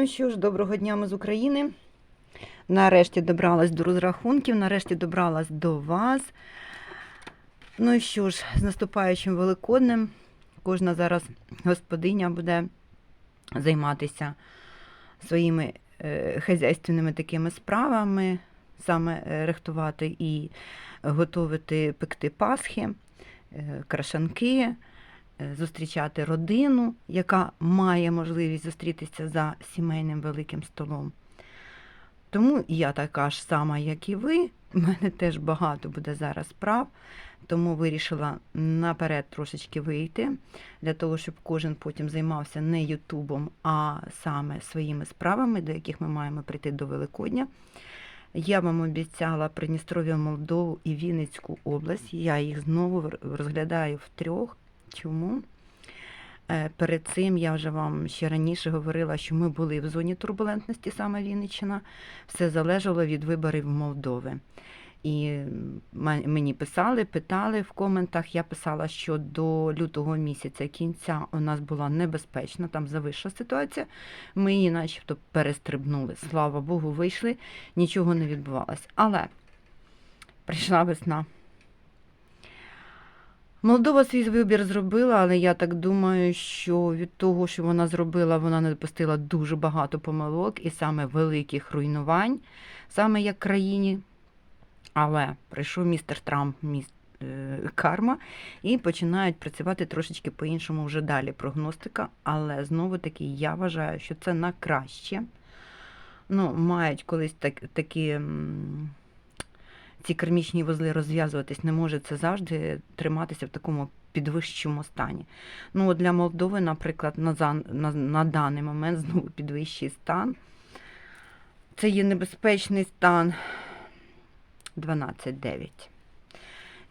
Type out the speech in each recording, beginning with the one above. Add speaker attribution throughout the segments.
Speaker 1: Ну що ж, доброго дня ми з України. Нарешті добралась до розрахунків, нарешті добралась до вас. Ну і що ж, з наступаючим Великоднем кожна зараз господиня буде займатися своїми е, хазяйственними такими справами, саме е, рихтувати і готувати пекти Пасхи, е, крашанки, зустрічати родину, яка має можливість зустрітися за сімейним великим столом. Тому я така ж сама, як і ви. У мене теж багато буде зараз справ, тому вирішила наперед трошечки вийти, для того, щоб кожен потім займався не Ютубом, а саме своїми справами, до яких ми маємо прийти до Великодня. Я вам обіцяла Придністров'я, Молдову і Вінницьку область. Я їх знову розглядаю в трьох. Чому? Е, Перед цим я вже вам ще раніше говорила, що ми були в зоні турбулентності, саме Вінниччина. Все залежало від виборів Молдови. І мені писали, питали в коментах. Я писала, що до лютого місяця кінця у нас була небезпечна, там завища ситуація. Ми її начебто перестрибнули. Слава Богу, вийшли, нічого не відбувалося. Але прийшла весна. Молдова свій вибір зробила, але я так думаю, що від того, що вона зробила, вона не допустила дуже багато помилок і саме великих руйнувань, саме як країні. Але прийшов містер Трамп, міст, е, карма, і починають працювати трошечки по-іншому вже далі прогностика. Але знову таки я вважаю, що це на краще. Ну, мають колись так, такі. Ці кармічні вузли розв'язуватись не може це завжди триматися в такому підвищому стані. Ну, от для Молдови, наприклад, на, на, на даний момент знову підвищий стан. Це є небезпечний стан 12.9.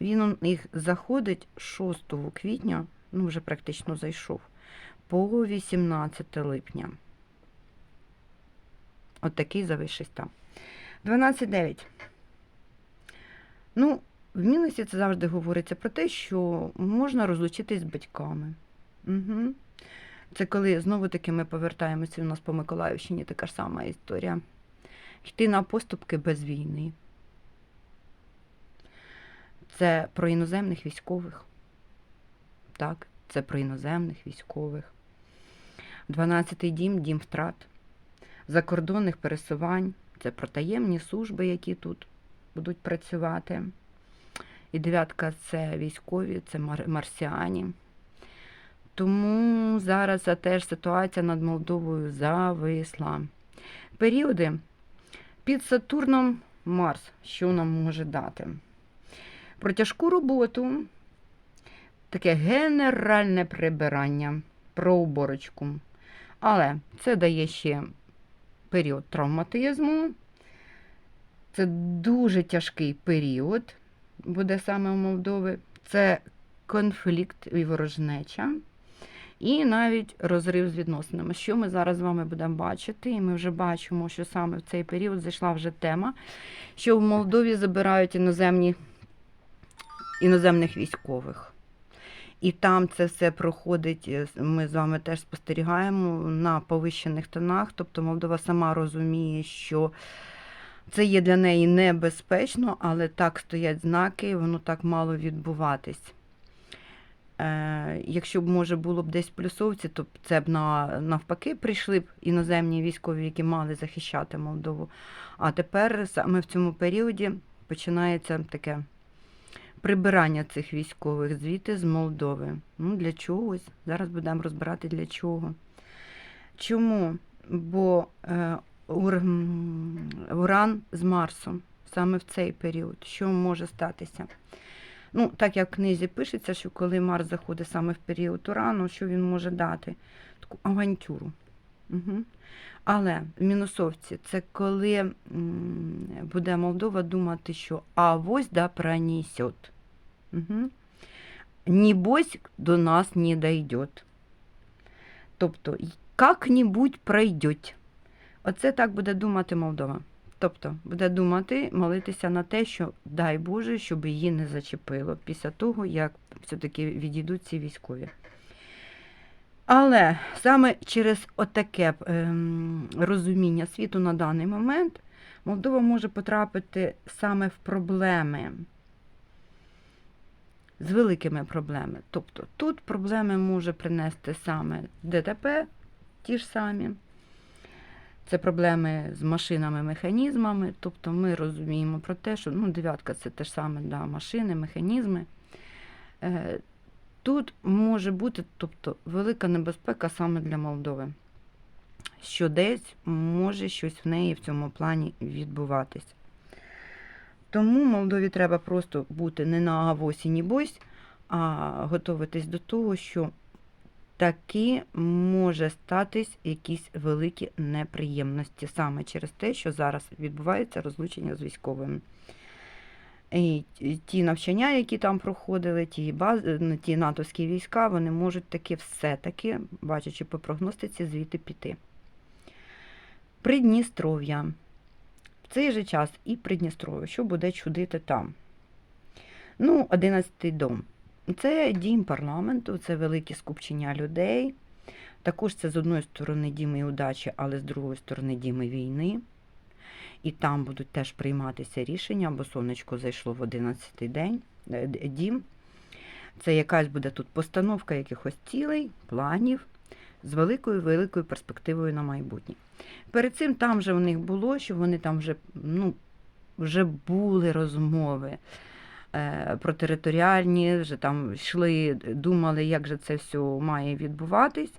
Speaker 1: Він них заходить 6 квітня, ну вже практично зайшов, по 18 липня. От такий завищий стан. 12.9. Ну, в мінусі це завжди говориться про те, що можна розлучитись з батьками. Угу. Це коли знову-таки ми повертаємося у нас по Миколаївщині така ж сама історія. Йти на поступки без війни. Це про іноземних військових. Так, це про іноземних військових. 12-й дім дім втрат, закордонних пересувань. Це про таємні служби, які тут будуть працювати. І дев'ятка це військові, це марсіані. Тому зараз теж ситуація над Молдовою зависла. Періоди під Сатурном Марс, що нам може дати? Про тяжку роботу, таке генеральне прибирання, про уборочку. Але це дає ще період травматизму. Це дуже тяжкий період, буде саме у Молдови. Це конфлікт і ворожнеча, і навіть розрив з відносинами. Що ми зараз з вами будемо бачити? І ми вже бачимо, що саме в цей період зайшла вже тема, що в Молдові забирають іноземні, іноземних військових. І там це все проходить, е, ми з вами теж спостерігаємо на повищених тонах. Тобто Молдова сама розуміє, що це є для неї небезпечно, але так стоять знаки, і воно так мало відбуватись. Е, якщо б, може, було б десь плюсовці, то це б на, навпаки прийшли б іноземні військові, які мали захищати Молдову. А тепер саме в цьому періоді починається таке прибирання цих військових звідти з Молдови. Ну, для чогось. Зараз будемо розбирати для чого. Чому? Бо е, Уран з Марсом саме в цей період. Що може статися? Ну, так як в книзі пишеться, що коли Марс заходить саме в період Урану, що він може дати? Таку авантюру. Угу. Але в мінусовці це коли буде Молдова думати, що авось да пронесет. Угу. Небось до нас не дойдет. Тобто, як-небудь пройдет. Оце так буде думати Молдова. Тобто буде думати, молитися на те, що дай Боже, щоб її не зачепило після того, як все-таки відійдуть ці військові. Але саме через отаке ем, розуміння світу на даний момент Молдова може потрапити саме в проблеми. З великими проблемами. Тобто тут проблеми може принести саме ДТП, ті ж самі. Це проблеми з машинами, механізмами. Тобто ми розуміємо про те, що ну, дев'ятка це те ж саме да, машини, механізми. Е, Тут може бути тобто, велика небезпека саме для Молдови, що десь може щось в неї в цьому плані відбуватись. Тому Молдові треба просто бути не на авосі, ні бойсь, а готуватись до того, що таки може статись якісь великі неприємності саме через те, що зараз відбувається розлучення з військовими. І ті навчання, які там проходили, ті бази, ну, ті натовські війська, вони можуть таки все-таки, бачачи по прогностиці, звідти піти. Придністров'я. В цей же час і Придністров'я, що буде чудити там. Ну, 11-й дом. Це дім парламенту, це велике скупчення людей. Також це з одної сторони діми удачі, але з другої сторони діми війни. І там будуть теж прийматися рішення, бо сонечко зайшло в 11-й день е, дім. Це якась буде тут постановка якихось цілей, планів з великою великою перспективою на майбутнє. Перед цим там же у них було, що вони там вже, ну, вже були розмови про територіальні, вже там йшли, думали, як же це все має відбуватись.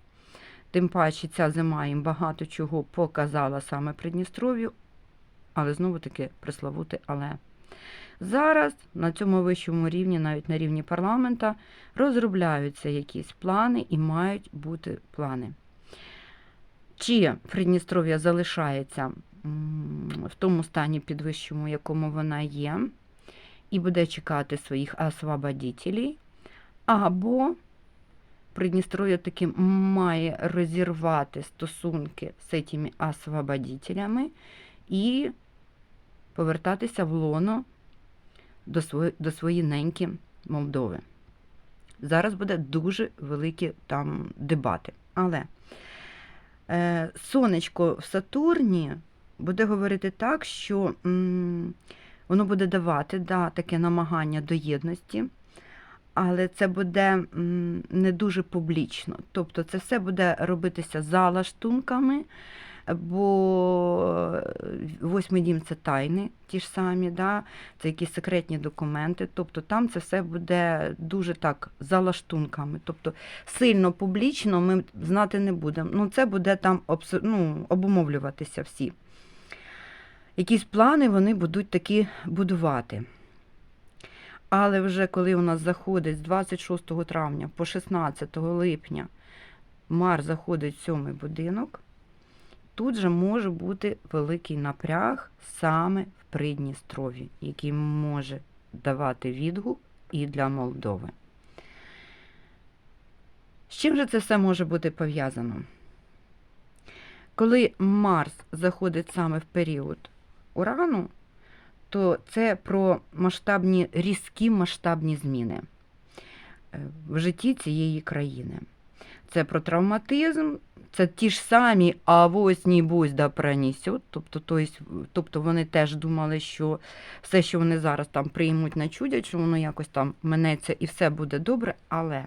Speaker 1: Тим паче ця зима їм багато чого показала саме Придністров'ю, але знову таки пресловути але. Зараз на цьому вищому рівні, навіть на рівні парламента, розробляються якісь плани і мають бути плани. Чи Придністров'я залишається в тому стані підвищому, якому вона є, і буде чекати своїх освободітелів, або Придністров'я таки має розірвати стосунки з цими освободителями і повертатися в лоно до свої, до своєї неньки Молдови. Зараз буде дуже великі там дебати. Але е, сонечко в Сатурні буде говорити так, що м, воно буде давати да, таке намагання до єдності, але це буде не дуже публічно. Тобто це все буде робитися за лаштунками, бо е, восьмий дім це тайни, ті ж самі, да? це якісь секретні документи. Тобто там це все буде дуже так за лаштунками. Тобто сильно публічно ми знати не будемо. Ну, це буде там ну, обумовлюватися всі. Якісь плани вони будуть такі будувати. Але вже коли у нас заходить з 26 травня по 16 липня Мар заходить в сьомий будинок, тут же може бути великий напряг саме в Придністрові, який може давати відгук і для Молдови. З чим же це все може бути пов'язано? Коли Марс заходить саме в період урану, то це про масштабні, різкі масштабні зміни е, в житті цієї країни. Це про травматизм, це ті ж самі авось нібось да пронесет. Тобто, то есть, тобто вони теж думали, що все, що вони зараз там приймуть, начудять, що воно якось там минеться і все буде добре, але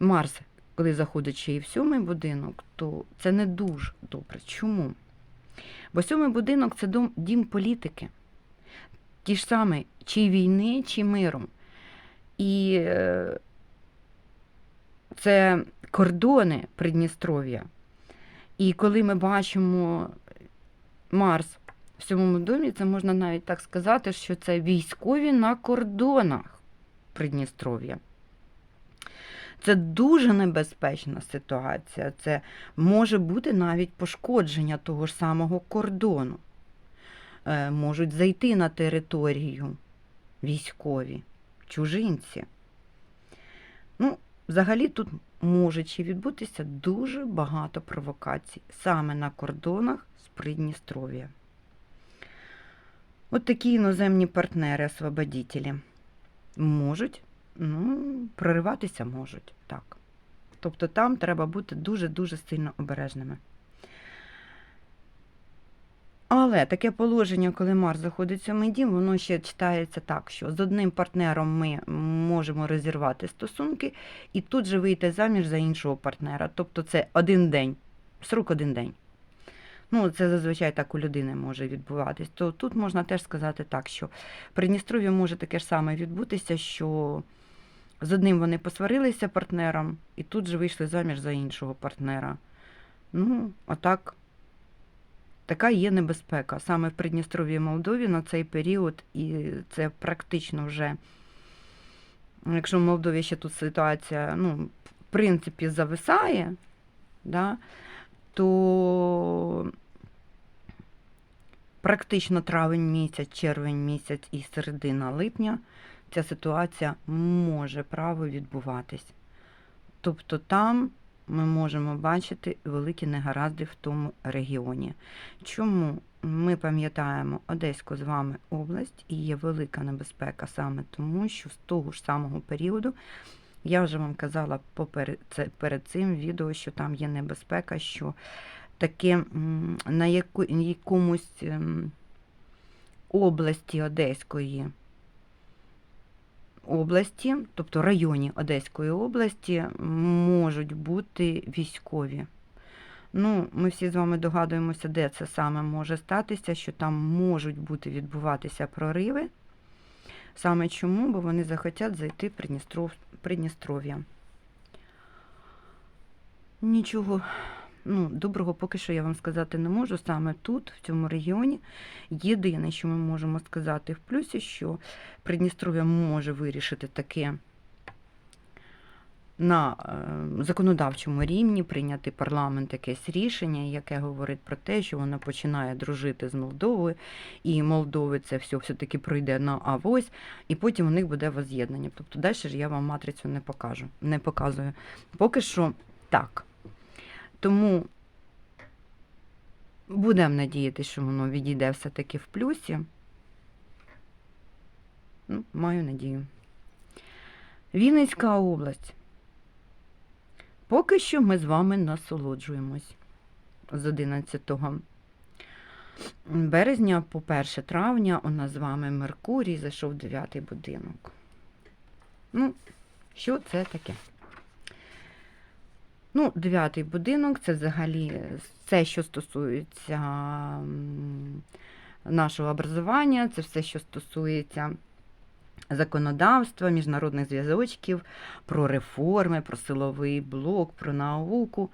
Speaker 1: Марс, коли заходить ще і в сьомий будинок, то це не дуже добре. Чому? Бо сьомий будинок це дом, дім політики. Ті ж самі, чи війни, чи миром. І е, це кордони Придністров'я. І коли ми бачимо Марс в сьомому домі, це можна навіть так сказати, що це військові на кордонах Придністров'я. Це дуже небезпечна ситуація. Це може бути навіть пошкодження того ж самого кордону. Е, Можуть зайти на територію військові, чужинці. Ну, взагалі тут може ще відбутися дуже багато провокацій саме на кордонах з Придністров'я. От такі іноземні партнери, освободітелі, можуть, ну, прориватися можуть, так. Тобто там треба бути дуже-дуже сильно обережними. Але таке положення, коли Марс заходить в сьомий дім, воно ще читається так, що з одним партнером ми можемо розірвати стосунки і тут же вийти заміж за іншого партнера. Тобто це один день, срок один день. Ну, це зазвичай так у людини може відбуватись. То тут можна теж сказати так, що в Придністров'ї може таке ж саме відбутися, що з одним вони посварилися партнером, і тут же вийшли заміж за іншого партнера. Ну, отак. Така є небезпека. Саме в Придністров'ї Молдові на цей період, і це практично вже, якщо в Молдові ще тут ситуація, ну, в принципі, зависає, да, то практично травень місяць, червень місяць і середина липня ця ситуація може право відбуватись. Тобто там ми можемо бачити великі негаразди в тому регіоні. Чому ми пам'ятаємо Одеську з вами область і є велика небезпека саме тому, що з того ж самого періоду я вже вам казала перед цим відео, що там є небезпека, що таке на яку, якомусь області Одеської області, тобто районі Одеської області, можуть бути військові. Ну, ми всі з вами догадуємося, де це саме може статися, що там можуть бути відбуватися прориви. Саме чому? Бо вони захотять зайти Придністров... Придністров'я. Нічого ну, доброго поки що я вам сказати не можу. Саме тут, в цьому регіоні, єдине, що ми можемо сказати в плюсі, що Придністров'я може вирішити таке на е, законодавчому рівні прийняти парламент якесь рішення, яке говорить про те, що вона починає дружити з Молдовою, і Молдови це все все-таки пройде на авось, і потім у них буде воз'єднання. Тобто далі ж я вам матрицю не покажу, не показую. Поки що так. Тому будемо надіятися, що воно відійде все-таки в плюсі. Ну, маю надію. Вінницька область. Поки що ми з вами насолоджуємось з 11 березня по 1 травня у нас з вами Меркурій зайшов в 9 будинок. Ну, що це таке? Ну, дев'ятий будинок це взагалі все, що стосується нашого образування, це все, що стосується законодавства, міжнародних зв'язочків, про реформи, про силовий блок, про науку.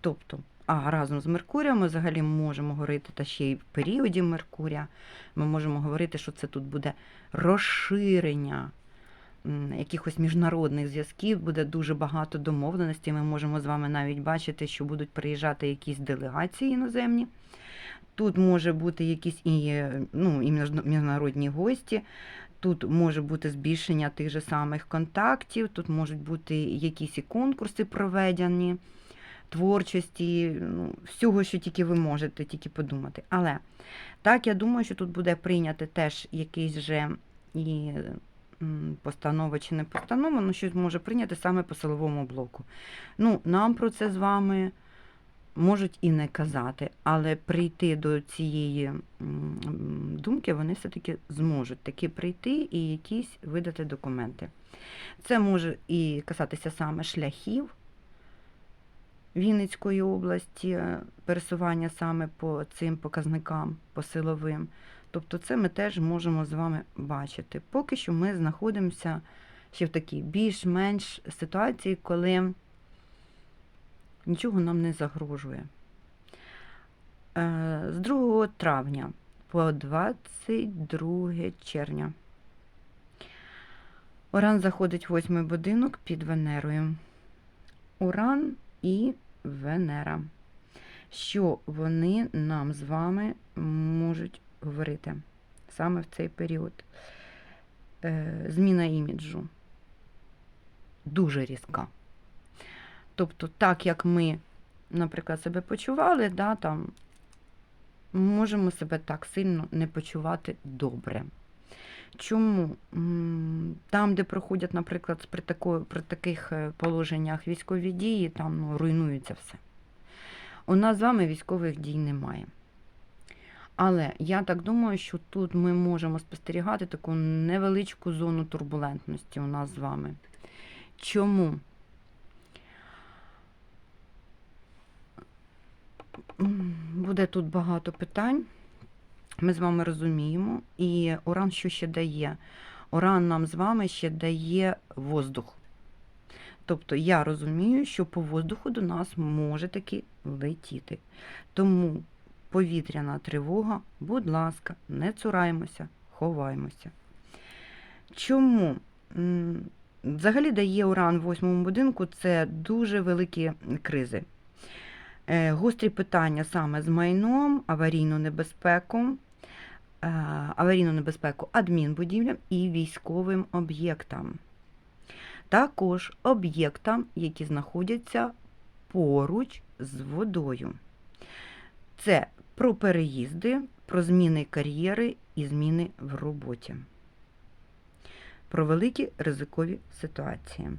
Speaker 1: Тобто, а разом з Меркурієм ми взагалі можемо говорити, та ще й в періоді Меркурія, ми можемо говорити, що це тут буде розширення якихось міжнародних зв'язків, буде дуже багато домовленостей. Ми можемо з вами навіть бачити, що будуть приїжджати якісь делегації іноземні. Тут може бути якісь і, ну, і міжнародні гості, тут може бути збільшення тих же самих контактів, тут можуть бути якісь і конкурси проведені, творчості, ну, всього, що тільки ви можете тільки подумати. Але так, я думаю, що тут буде прийняти теж якийсь же і постанова чи не постанова, ну щось може прийняти саме по силовому блоку. Ну, нам про це з вами можуть і не казати, але прийти до цієї думки вони все-таки зможуть таки прийти і якісь видати документи. Це може і касатися саме шляхів Вінницької області, пересування саме по цим показникам, по силовим. Тобто це ми теж можемо з вами бачити. Поки що ми знаходимося ще в такій більш-менш ситуації, коли нічого нам не загрожує. Е, З 2 травня по 22 червня. Уран заходить в восьмий будинок під Венерою. Уран і Венера. Що вони нам з вами можуть говорити саме в цей період? Е, Зміна іміджу дуже різка. Тобто, так як ми, наприклад, себе почували, да, там, можемо себе так сильно не почувати добре. Чому? Там, де проходять, наприклад, при, тако, при таких е, положеннях військові дії, там ну, руйнується все. У нас з вами військових дій немає. Але я так думаю, що тут ми можемо спостерігати таку невеличку зону турбулентності у нас з вами. Чому? Буде тут багато питань. Ми з вами розуміємо. І Уран що ще дає? Уран нам з вами ще дає воздух. Тобто я розумію, що по воздуху до нас може таки летіти. Тому повітряна тривога, будь ласка, не цураймося, ховаймося. Чому? Взагалі дає уран в восьмому будинку це дуже великі кризи. Е, Гострі питання саме з майном, аварійну небезпеку, е, аварійну небезпеку адмінбудівлям і військовим об'єктам. Також об'єктам, які знаходяться поруч з водою. Це про переїзди, про зміни кар'єри і зміни в роботі. Про великі ризикові ситуації.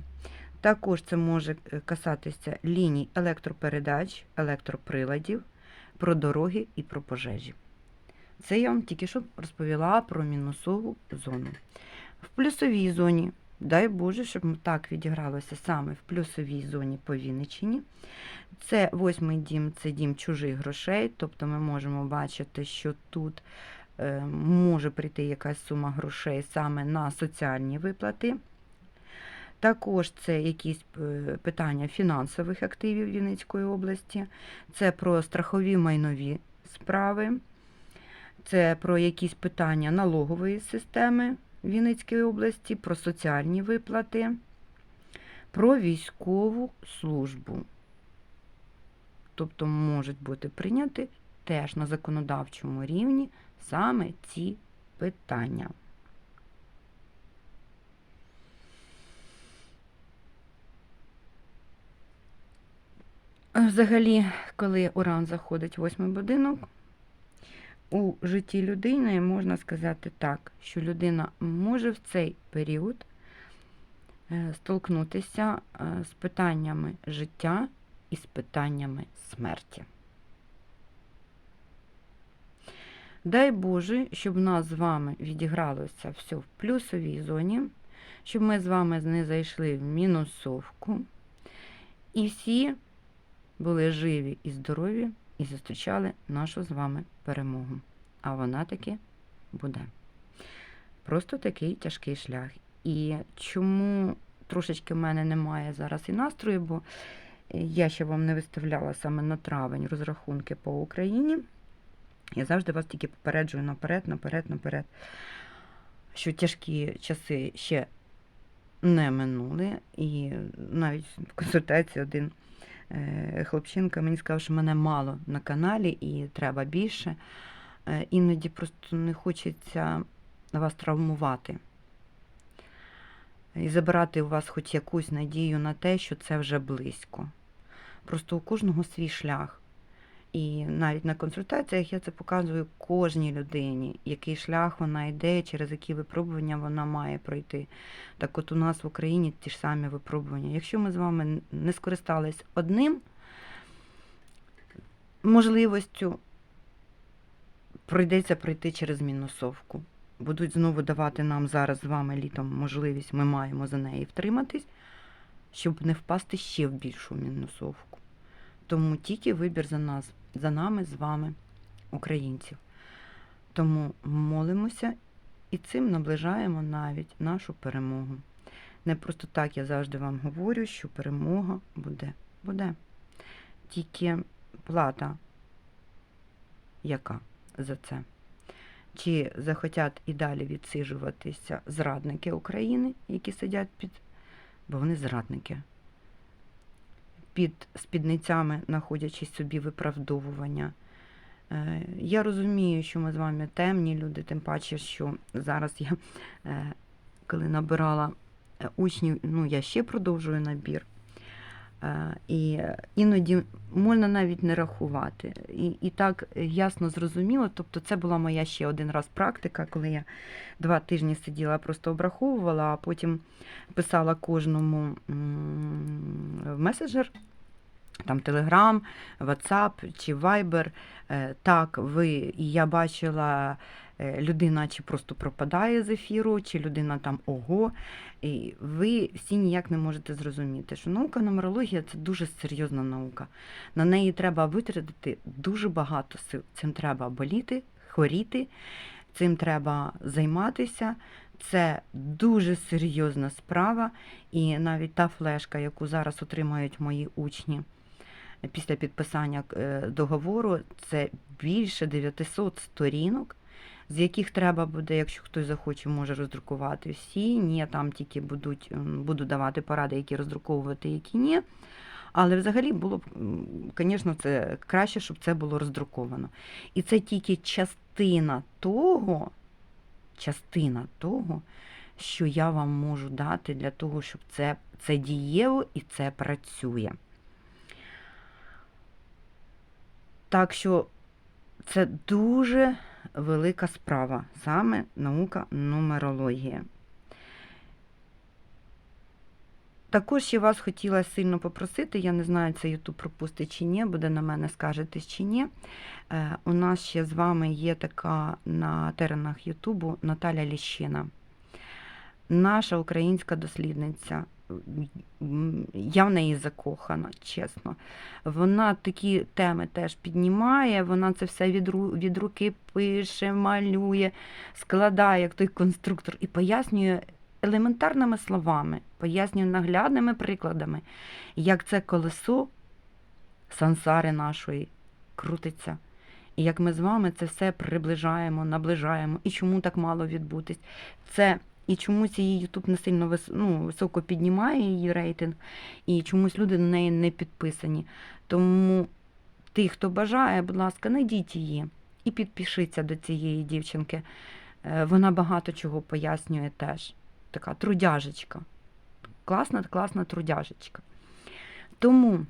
Speaker 1: Також це може е, касатися ліній електропередач, електроприладів, про дороги і про пожежі. Це я вам тільки що розповіла про мінусову зону. В плюсовій зоні, дай Боже, щоб так відігралося саме в плюсовій зоні по Вінниччині. Це восьмий дім, це дім чужих грошей, тобто ми можемо бачити, що тут е, може прийти якась сума грошей саме на соціальні виплати. Також це якісь е, питання фінансових активів Вінницької області, це про страхові майнові справи, це про якісь питання налогової системи Вінницької області, про соціальні виплати, про військову службу. Тобто можуть бути прийняті теж на законодавчому рівні саме ці питання. Взагалі, коли уран заходить в восьмий будинок, у житті людини можна сказати так, що людина може в цей період е, столкнутися е, з питаннями життя і з питаннями смерті. Дай Боже, щоб в нас з вами відігралося все в плюсовій зоні, щоб ми з вами не зайшли в мінусовку. І всі були живі і здорові і зустрічали нашу з вами перемогу. А вона таки буде. Просто такий тяжкий шлях. І чому трошечки в мене немає зараз і настрою, бо я ще вам не виставляла саме на травень розрахунки по Україні. Я завжди вас тільки попереджую наперед, наперед, наперед, що тяжкі часи ще не минули. І навіть в консультації один хлопчинка мені сказав, що мене мало на каналі і треба більше. Е, Іноді просто не хочеться вас травмувати. І забирати у вас хоч якусь надію на те, що це вже близько. Просто у кожного свій шлях. І навіть на консультаціях я це показую кожній людині, який шлях вона йде, через які випробування вона має пройти. Так от у нас в Україні ті ж самі випробування. Якщо ми з вами не скористались одним можливостю, прийдеться пройти через мінусовку. Будуть знову давати нам зараз з вами літом можливість, ми маємо за неї втриматись, щоб не впасти ще в більшу мінусовку. Тому тільки вибір за нас, за нами з вами, українців. Тому молимося і цим наближаємо навіть нашу перемогу. Не просто так я завжди вам говорю, що перемога буде. Буде. Тільки плата яка за це? Чи захотять і далі відсиджуватися зрадники України, які сидять під, бо вони зрадники, під спідницями, знаходячись собі виправдовування. Е, Я розумію, що ми з вами темні люди, тим паче, що зараз я, е, коли набирала е, учнів, ну я ще продовжую набір. І іноді можна навіть не рахувати. І, і так ясно зрозуміло. Тобто, це була моя ще один раз практика, коли я два тижні сиділа, просто обраховувала, а потім писала кожному в меседжер, там Telegram, WhatsApp чи. Е, Так, ви, і я бачила, е, людина чи просто пропадає з ефіру, чи людина там ого. І ви всі ніяк не можете зрозуміти, що наука нумерологія це дуже серйозна наука. На неї треба витратити дуже багато сил. Цим треба боліти, хворіти, цим треба займатися. Це дуже серйозна справа, і навіть та флешка, яку зараз отримають мої учні після підписання е, договору, це більше 900 сторінок, з яких треба буде, якщо хтось захоче, може роздрукувати всі. Ні, там тільки будуть, буду давати поради, які роздруковувати, які ні. Але взагалі було б, звісно, це краще, щоб це було роздруковано. І це тільки частина того, частина того, що я вам можу дати для того, щоб це, це дієво і це працює. Так що це дуже велика справа, саме наука нумерологія. Також ще вас хотіла сильно попросити, я не знаю, це YouTube пропустить чи ні, буде на мене скажетесь чи ні. Е, у нас ще з вами є така на теренах Ютубу Наталя Ліщина. Наша українська дослідниця. Я в неї закохана, чесно. Вона такі теми теж піднімає, вона це все від, ру- від руки пише, малює, складає як той конструктор і пояснює елементарними словами, пояснює наглядними прикладами, як це колесо сансари нашої крутиться. І як ми з вами це все приближаємо, наближаємо, і чому так мало відбутись. Це і чомусь її Ютуб не сильно вис... ну, високо піднімає її рейтинг, і чомусь люди на неї не підписані. Тому ті, хто бажає, будь ласка, знайдіть її і підпишіться до цієї дівчинки. Е, Вона багато чого пояснює теж. Така трудяжечка. Класна, класна трудяжечка. Тому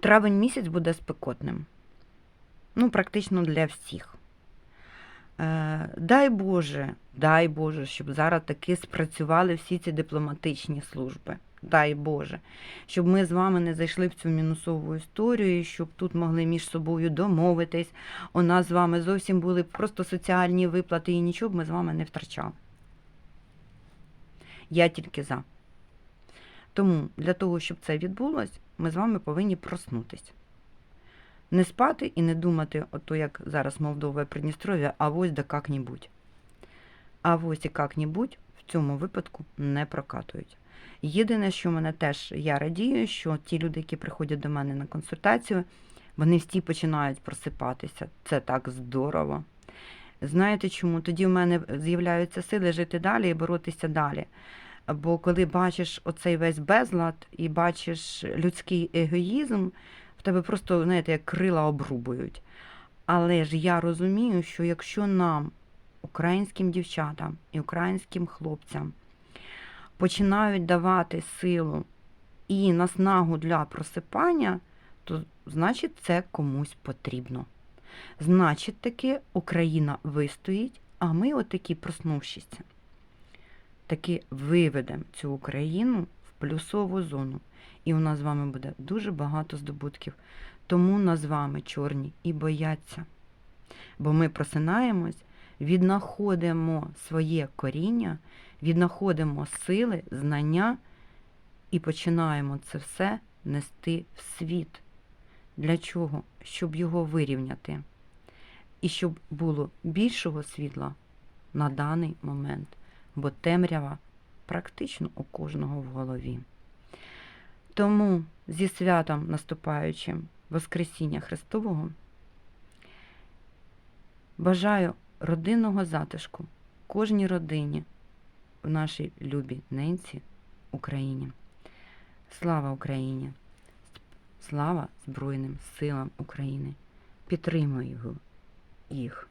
Speaker 1: травень місяць буде спекотним. Ну, практично для всіх. Е, Дай Боже, дай Боже, щоб зараз таки спрацювали всі ці дипломатичні служби. Дай Боже, щоб ми з вами не зайшли в цю мінусову історію, щоб тут могли між собою домовитись. У нас з вами зовсім були просто соціальні виплати і нічого б ми з вами не втрачали. Я тільки за. Тому для того, щоб це відбулось, ми з вами повинні проснутись. Не спати і не думати, ото як зараз Молдова і Придністров'я, а ось да як-небудь. А ось і як-небудь в цьому випадку не прокатують. Єдине, що мене теж я радію, що ті люди, які приходять до мене на консультацію, вони всі починають просипатися. Це так здорово. Знаєте чому? Тоді в мене з'являються сили жити далі і боротися далі. Бо коли бачиш оцей весь безлад і бачиш людський егоїзм, тебе просто, знаєте, як крила обрубують. Але ж я розумію, що якщо нам, українським дівчатам і українським хлопцям, починають давати силу і наснагу для просипання, то значить це комусь потрібно. Значить, таки Україна вистоїть, а ми, отакі проснувшіся, таки виведемо цю Україну в плюсову зону. І у нас з вами буде дуже багато здобутків. Тому нас з вами чорні і бояться. Бо ми просинаємось, віднаходимо своє коріння, віднаходимо сили, знання і починаємо це все нести в світ. Для чого? Щоб його вирівняти. І щоб було більшого світла на даний момент, бо темрява практично у кожного в голові. Тому зі святом наступаючим Воскресіння Христового бажаю родинного затишку кожній родині в нашій любій ненці Україні. Слава Україні! Слава Збройним силам України! Підтримую їх!